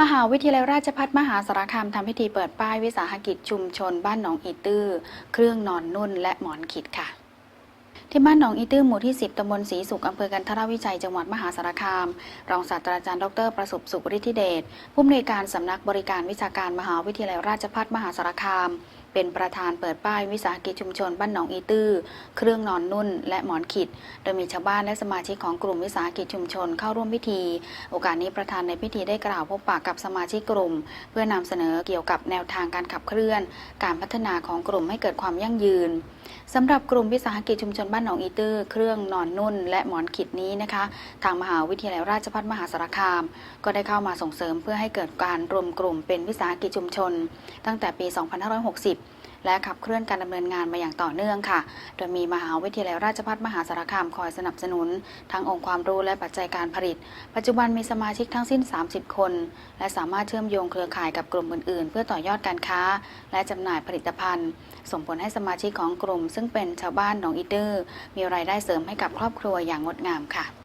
มหาวิทยาลัยราชภัฏมหาสารคามทำพิธีเปิดป้ายวิสาหกิจชุมชน บ้านหนองอีตื้อ เครื่องนอนนุ่นและหมอนขิดค่ะที่บ้านหนองอีตื้อหมู่ที่ 10 ตำบลศรีสุข อำเภอกันทรวิชัย จังหวัดมหาสารคาม รองศาสตราจารย์ ดร ประสบสุขฤทธิเดช ผู้อำนวยการสำนักบริการวิชาการมหาวิทยาลัยราชภัฏมหาสารคาม เป็นประธานเปิดป้ายวิสาหกิจชุมชนบ้านหนองอีตื้อ เครื่องนอนนุ่น และหมอนขิด โดยมีชาวบ้านและสมาชิกของกลุ่มวิสาหกิจชุมชนเข้าร่วมพิธี โอกาสนี้ประธานในพิธีได้กล่าวพบปะกับสมาชิกกลุ่ม เพื่อนำเสนอเกี่ยวกับแนวทางการขับเคลื่อน การพัฒนาของกลุ่มให้เกิดความยั่งยืนสำหรับกลุ่มวิสาหกิจชุมชนบ้านหนองอีตื้อ เครื่องนอนนุ่น และหมอนขิดนี้นะคะ ทางมหาวิทยาลัยราชภัฏมหาสารคาม ก็ได้เข้ามาส่งเสริมเพื่อให้เกิดการรวมกลุ่มเป็นวิสาหกิจชุมชน ตั้งแต่ปี 2560 และขับเคลื่อนการดำเนินงานมาอย่างต่อเนื่องค่ะ โดยมีมหาวิทยาลัยราชภัฏมหาสารคามคอยสนับสนุน ทั้งองค์ความรู้และปัจจัยการผลิต ปัจจุบันมีสมาชิกทั้งสิ้น 30 คน และสามารถเชื่อมโยงเครือข่ายกับกลุ่มอื่นๆ เพื่อต่อยอดการค้า และจำหน่ายผลิตภัณฑ์ ส่งผลให้สมาชิกของกลุ่ม ซึ่งเป็นชาวบ้านหนองอีเตอร์มีรายได้เสริมให้กับครอบครัวอย่างงดงามค่ะ